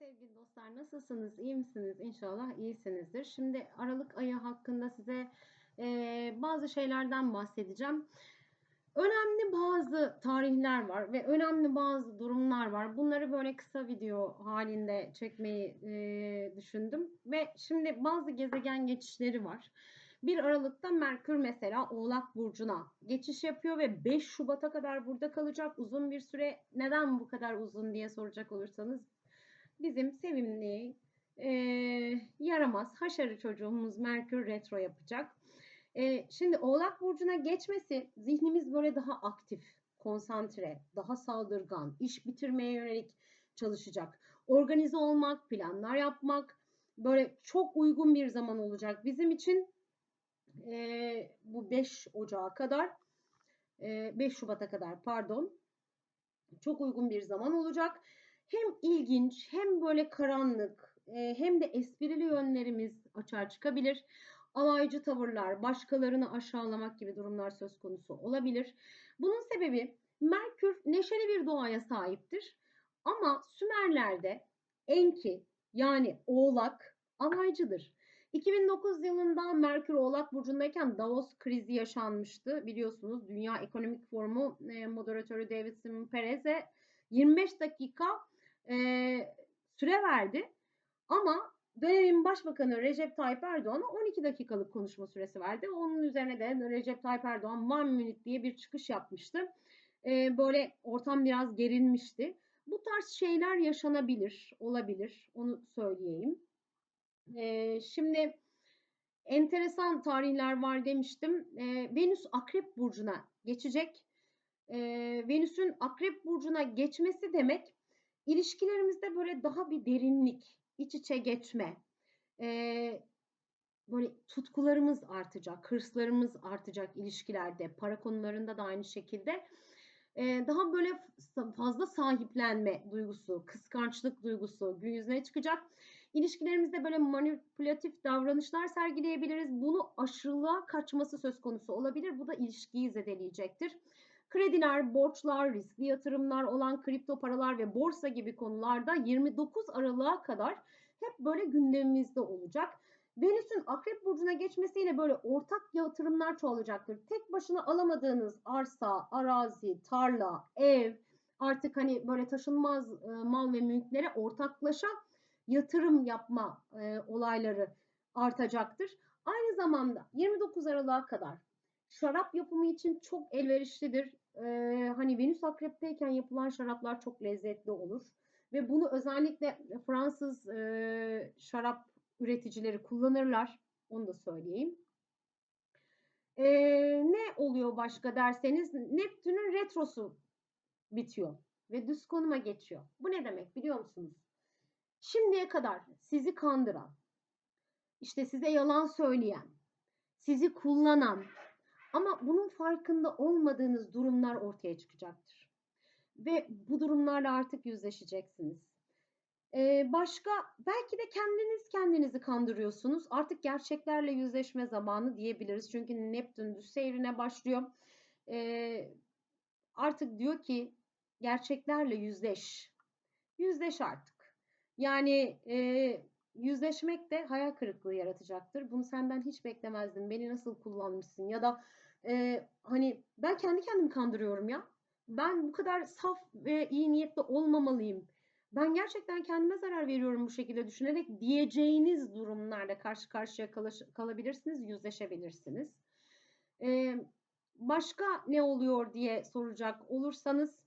sevgili dostlar nasılsınız? İyi misiniz? İnşallah iyisinizdir. Şimdi Aralık ayı hakkında size e, bazı şeylerden bahsedeceğim. Önemli bazı tarihler var ve önemli bazı durumlar var. Bunları böyle kısa video halinde çekmeyi e, düşündüm. Ve şimdi bazı gezegen geçişleri var. 1 Aralık'ta Merkür mesela Oğlak Burcu'na geçiş yapıyor ve 5 Şubat'a kadar burada kalacak uzun bir süre. Neden bu kadar uzun diye soracak olursanız bizim sevimli, e, yaramaz, haşarı çocuğumuz Merkür Retro yapacak. E, şimdi Oğlak Burcu'na geçmesi zihnimiz böyle daha aktif, konsantre, daha saldırgan, iş bitirmeye yönelik çalışacak. Organize olmak, planlar yapmak böyle çok uygun bir zaman olacak bizim için. E, bu 5 Ocağı kadar, e, 5 Şubat'a kadar pardon. Çok uygun bir zaman olacak hem ilginç hem böyle karanlık e, hem de esprili yönlerimiz açığa çıkabilir. Alaycı tavırlar, başkalarını aşağılamak gibi durumlar söz konusu olabilir. Bunun sebebi Merkür neşeli bir doğaya sahiptir. Ama Sümerler'de Enki yani Oğlak alaycıdır. 2009 yılında Merkür Oğlak Burcu'ndayken Davos krizi yaşanmıştı. Biliyorsunuz Dünya Ekonomik Forumu e, moderatörü David Simon Perez'e 25 dakika e, süre verdi. Ama dönemin başbakanı Recep Tayyip Erdoğan'a 12 dakikalık konuşma süresi verdi. Onun üzerine de Recep Tayyip Erdoğan one minute diye bir çıkış yapmıştı. E, böyle ortam biraz gerilmişti. Bu tarz şeyler yaşanabilir, olabilir. Onu söyleyeyim. E, şimdi enteresan tarihler var demiştim. E, Venüs Akrep Burcu'na geçecek. E, Venüs'ün Akrep Burcu'na geçmesi demek İlişkilerimizde böyle daha bir derinlik, iç içe geçme, böyle tutkularımız artacak, hırslarımız artacak ilişkilerde, para konularında da aynı şekilde. Daha böyle fazla sahiplenme duygusu, kıskançlık duygusu gün yüzüne çıkacak. İlişkilerimizde böyle manipülatif davranışlar sergileyebiliriz. Bunu aşırılığa kaçması söz konusu olabilir. Bu da ilişkiyi zedeleyecektir. Krediler, borçlar, riskli yatırımlar olan kripto paralar ve borsa gibi konularda 29 Aralık'a kadar hep böyle gündemimizde olacak. Venüs'ün Akrep Burcu'na geçmesiyle böyle ortak yatırımlar çoğalacaktır. Tek başına alamadığınız arsa, arazi, tarla, ev, artık hani böyle taşınmaz e, mal ve mülklere ortaklaşa yatırım yapma e, olayları artacaktır. Aynı zamanda 29 Aralık'a kadar şarap yapımı için çok elverişlidir e, hani Venüs akrepteyken yapılan şaraplar çok lezzetli olur. Ve bunu özellikle Fransız e, şarap üreticileri kullanırlar. Onu da söyleyeyim. E, ne oluyor başka derseniz Neptün'ün retrosu bitiyor ve düz konuma geçiyor. Bu ne demek biliyor musunuz? Şimdiye kadar sizi kandıran, işte size yalan söyleyen, sizi kullanan, ama bunun farkında olmadığınız durumlar ortaya çıkacaktır. Ve bu durumlarla artık yüzleşeceksiniz. Ee, başka belki de kendiniz kendinizi kandırıyorsunuz. Artık gerçeklerle yüzleşme zamanı diyebiliriz. Çünkü Neptün düz seyrine başlıyor. Ee, artık diyor ki gerçeklerle yüzleş. Yüzleş artık. Yani e, yüzleşmek de hayal kırıklığı yaratacaktır. Bunu senden hiç beklemezdim. Beni nasıl kullanmışsın ya da e, hani ben kendi kendimi kandırıyorum ya. Ben bu kadar saf ve iyi niyetli olmamalıyım. Ben gerçekten kendime zarar veriyorum bu şekilde düşünerek diyeceğiniz durumlarla karşı karşıya kalabilirsiniz, yüzleşebilirsiniz. Ee, başka ne oluyor diye soracak olursanız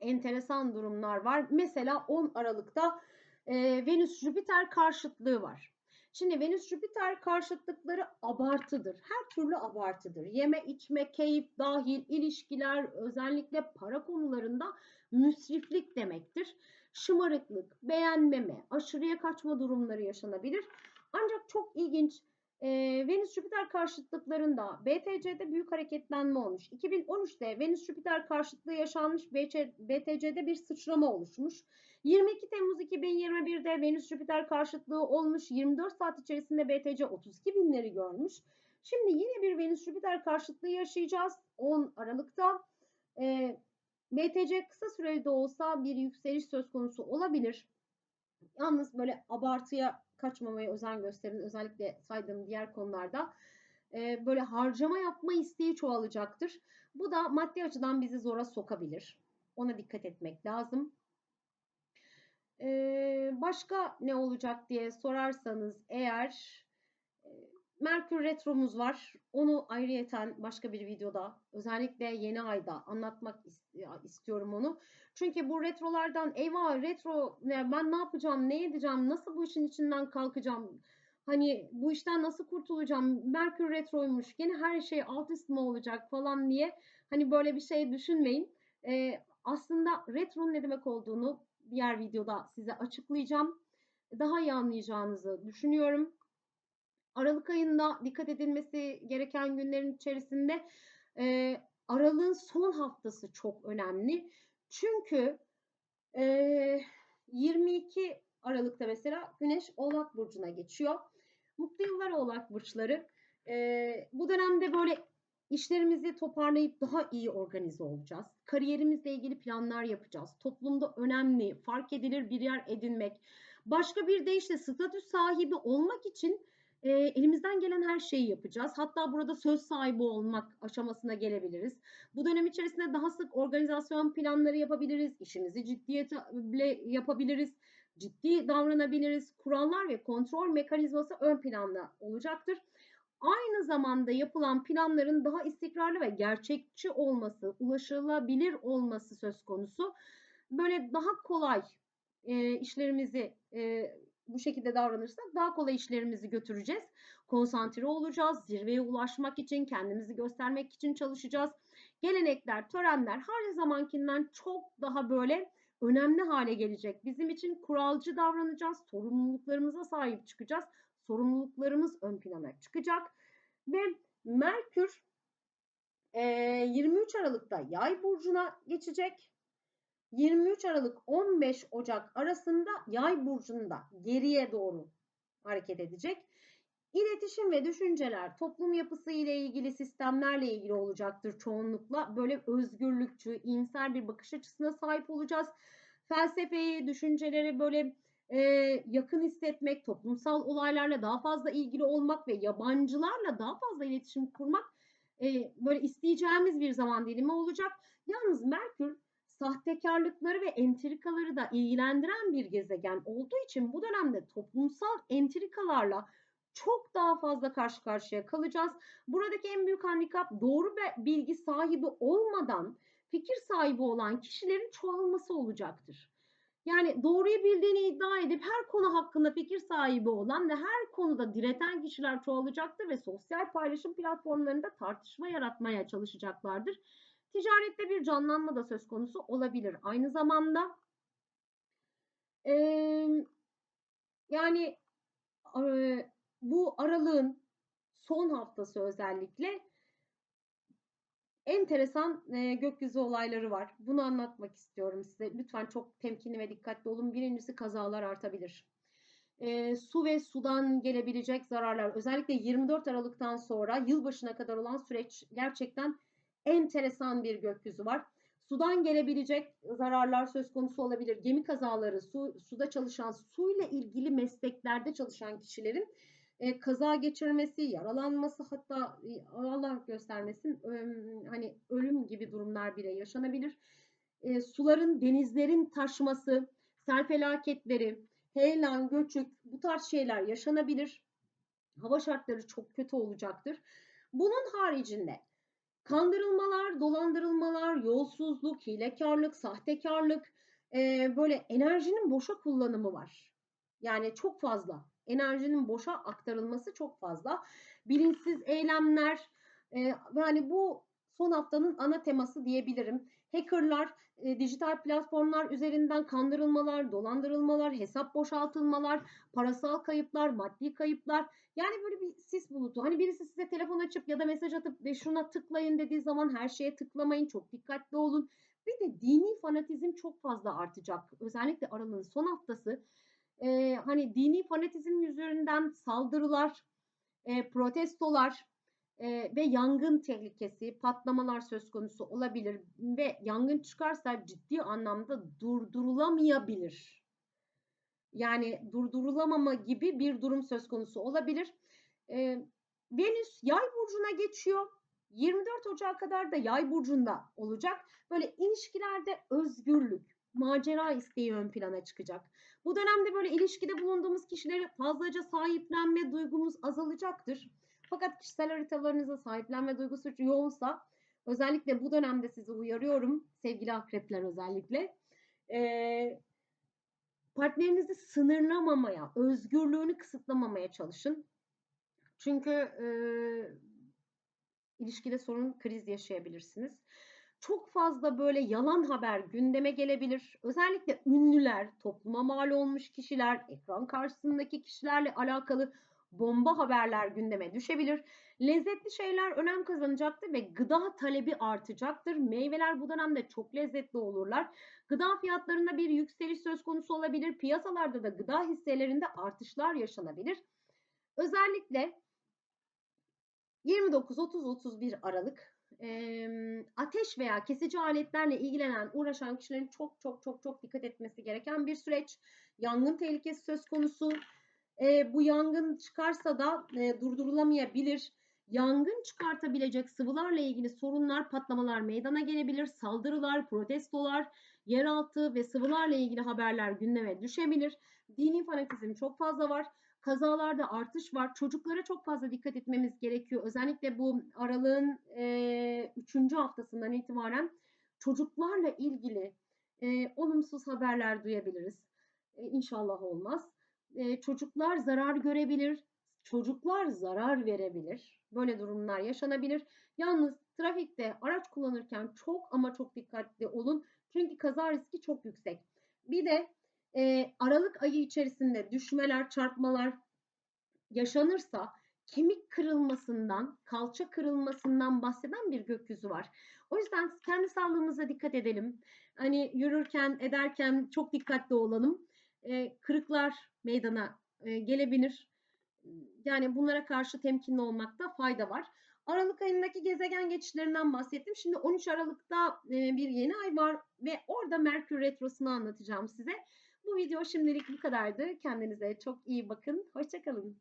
enteresan durumlar var. Mesela 10 Aralık'ta e, Venüs-Jüpiter karşıtlığı var. Şimdi Venüs Jüpiter karşıtlıkları abartıdır. Her türlü abartıdır. Yeme, içme, keyif dahil ilişkiler özellikle para konularında müsriflik demektir. Şımarıklık, beğenmeme, aşırıya kaçma durumları yaşanabilir. Ancak çok ilginç e, Venüs-Jüpiter karşıtlıklarında BTC'de büyük hareketlenme olmuş. 2013'te Venüs-Jüpiter karşıtlığı yaşanmış BTC'de bir sıçrama oluşmuş. 22 Temmuz 2021'de Venüs-Jüpiter karşıtlığı olmuş. 24 saat içerisinde BTC 32 binleri görmüş. Şimdi yine bir Venüs-Jüpiter karşıtlığı yaşayacağız 10 Aralık'ta. E, BTC kısa süreli de olsa bir yükseliş söz konusu olabilir. Yalnız böyle abartıya kaçmamaya özen gösterin. Özellikle saydığım diğer konularda e, böyle harcama yapma isteği çoğalacaktır. Bu da maddi açıdan bizi zora sokabilir. Ona dikkat etmek lazım. Ee, başka ne olacak diye sorarsanız eğer Merkür Retro'muz var. Onu ayrıyeten başka bir videoda özellikle yeni ayda anlatmak istiyorum onu. Çünkü bu retrolardan eyvah retro ben ne yapacağım, ne edeceğim, nasıl bu işin içinden kalkacağım, hani bu işten nasıl kurtulacağım, Merkür retroymuş, gene her şey alt üst mü olacak falan diye hani böyle bir şey düşünmeyin. Ee, aslında retronun ne demek olduğunu diğer videoda size açıklayacağım. Daha iyi anlayacağınızı düşünüyorum. Aralık ayında dikkat edilmesi gereken günlerin içerisinde e, aralığın son haftası çok önemli. Çünkü e, 22 Aralık'ta mesela Güneş Oğlak Burcu'na geçiyor. Mutlu yıllar Oğlak Burçları. E, bu dönemde böyle İşlerimizi toparlayıp daha iyi organize olacağız. Kariyerimizle ilgili planlar yapacağız. Toplumda önemli, fark edilir bir yer edinmek. Başka bir deyişle statü sahibi olmak için e, elimizden gelen her şeyi yapacağız. Hatta burada söz sahibi olmak aşamasına gelebiliriz. Bu dönem içerisinde daha sık organizasyon planları yapabiliriz. İşimizi ciddiyetle yapabiliriz. Ciddi davranabiliriz. Kurallar ve kontrol mekanizması ön planda olacaktır aynı zamanda yapılan planların daha istikrarlı ve gerçekçi olması, ulaşılabilir olması söz konusu. Böyle daha kolay e, işlerimizi e, bu şekilde davranırsak daha kolay işlerimizi götüreceğiz. Konsantre olacağız. Zirveye ulaşmak için, kendimizi göstermek için çalışacağız. Gelenekler, törenler her zamankinden çok daha böyle önemli hale gelecek. Bizim için kuralcı davranacağız. Sorumluluklarımıza sahip çıkacağız sorumluluklarımız ön plana çıkacak. Ve Merkür 23 Aralık'ta Yay burcuna geçecek. 23 Aralık 15 Ocak arasında Yay burcunda geriye doğru hareket edecek. İletişim ve düşünceler toplum yapısı ile ilgili sistemlerle ilgili olacaktır çoğunlukla. Böyle özgürlükçü, iyimser bir bakış açısına sahip olacağız. Felsefeyi, düşünceleri böyle e, yakın hissetmek, toplumsal olaylarla daha fazla ilgili olmak ve yabancılarla daha fazla iletişim kurmak e, böyle isteyeceğimiz bir zaman dilimi olacak. Yalnız Merkür sahtekarlıkları ve entrikaları da ilgilendiren bir gezegen olduğu için bu dönemde toplumsal entrikalarla çok daha fazla karşı karşıya kalacağız. Buradaki en büyük handikap doğru bilgi sahibi olmadan fikir sahibi olan kişilerin çoğalması olacaktır. Yani doğruyu bildiğini iddia edip her konu hakkında fikir sahibi olan ve her konuda direten kişiler çoğalacaktır ve sosyal paylaşım platformlarında tartışma yaratmaya çalışacaklardır. Ticarette bir canlanma da söz konusu olabilir. Aynı zamanda e, yani e, bu aralığın son haftası özellikle enteresan e, gökyüzü olayları var. Bunu anlatmak istiyorum size. Lütfen çok temkinli ve dikkatli olun. Birincisi kazalar artabilir. E, su ve sudan gelebilecek zararlar özellikle 24 Aralık'tan sonra yılbaşına kadar olan süreç gerçekten enteresan bir gökyüzü var. Sudan gelebilecek zararlar söz konusu olabilir. Gemi kazaları, su, suda çalışan, suyla ilgili mesleklerde çalışan kişilerin e, kaza geçirmesi, yaralanması hatta e, Allah göstermesin e, hani ölüm gibi durumlar bile yaşanabilir. E, suların, denizlerin taşması, sel felaketleri, heyelan, göçük bu tarz şeyler yaşanabilir. Hava şartları çok kötü olacaktır. Bunun haricinde kandırılmalar, dolandırılmalar, yolsuzluk, hilekarlık, sahtekarlık, e, böyle enerjinin boşa kullanımı var. Yani çok fazla enerjinin boşa aktarılması çok fazla. Bilinçsiz eylemler e, yani bu son haftanın ana teması diyebilirim. Hackerlar, e, dijital platformlar üzerinden kandırılmalar, dolandırılmalar, hesap boşaltılmalar, parasal kayıplar, maddi kayıplar. Yani böyle bir sis bulutu. Hani birisi size telefon açıp ya da mesaj atıp ve şuna tıklayın dediği zaman her şeye tıklamayın. Çok dikkatli olun. Bir de dini fanatizm çok fazla artacak. Özellikle aralığın son haftası e, hani dini fanatizm üzerinden saldırılar, e, protestolar e, ve yangın tehlikesi, patlamalar söz konusu olabilir ve yangın çıkarsa ciddi anlamda durdurulamayabilir. Yani durdurulamama gibi bir durum söz konusu olabilir. Ee, Venüs yay burcuna geçiyor. 24 Ocak'a kadar da yay burcunda olacak. Böyle ilişkilerde özgürlük, macera isteği ön plana çıkacak. Bu dönemde böyle ilişkide bulunduğumuz kişileri fazlaca sahiplenme duygumuz azalacaktır. Fakat kişisel haritalarınıza sahiplenme duygusu yoğunsa özellikle bu dönemde sizi uyarıyorum sevgili akrepler özellikle. Ee, partnerinizi sınırlamamaya, özgürlüğünü kısıtlamamaya çalışın. Çünkü e, ilişkide sorun, kriz yaşayabilirsiniz. Çok fazla böyle yalan haber gündeme gelebilir. Özellikle ünlüler, topluma mal olmuş kişiler, ekran karşısındaki kişilerle alakalı bomba haberler gündeme düşebilir. Lezzetli şeyler önem kazanacaktır ve gıda talebi artacaktır. Meyveler bu dönemde çok lezzetli olurlar. Gıda fiyatlarında bir yükseliş söz konusu olabilir. Piyasalarda da gıda hisselerinde artışlar yaşanabilir. Özellikle 29-30-31 Aralık e, ateş veya kesici aletlerle ilgilenen, uğraşan kişilerin çok çok çok çok dikkat etmesi gereken bir süreç. Yangın tehlikesi söz konusu. E, bu yangın çıkarsa da e, durdurulamayabilir. Yangın çıkartabilecek sıvılarla ilgili sorunlar, patlamalar meydana gelebilir. Saldırılar, protestolar, yeraltı ve sıvılarla ilgili haberler gündeme düşebilir. Dini fanatizm çok fazla var. Kazalarda artış var. Çocuklara çok fazla dikkat etmemiz gerekiyor. Özellikle bu aralığın 3. E, haftasından itibaren çocuklarla ilgili e, olumsuz haberler duyabiliriz. E, inşallah olmaz. E, çocuklar zarar görebilir. Çocuklar zarar verebilir. Böyle durumlar yaşanabilir. Yalnız trafikte araç kullanırken çok ama çok dikkatli olun. Çünkü kaza riski çok yüksek. Bir de e, Aralık ayı içerisinde düşmeler, çarpmalar yaşanırsa kemik kırılmasından, kalça kırılmasından bahseden bir gökyüzü var. O yüzden kendi sağlığımıza dikkat edelim. Hani yürürken, ederken çok dikkatli olalım. E, kırıklar meydana e, gelebilir. Yani bunlara karşı temkinli olmakta fayda var. Aralık ayındaki gezegen geçişlerinden bahsettim. Şimdi 13 Aralık'ta bir yeni ay var ve orada Merkür Retrosu'nu anlatacağım size. Bu video şimdilik bu kadardı. Kendinize çok iyi bakın. Hoşçakalın.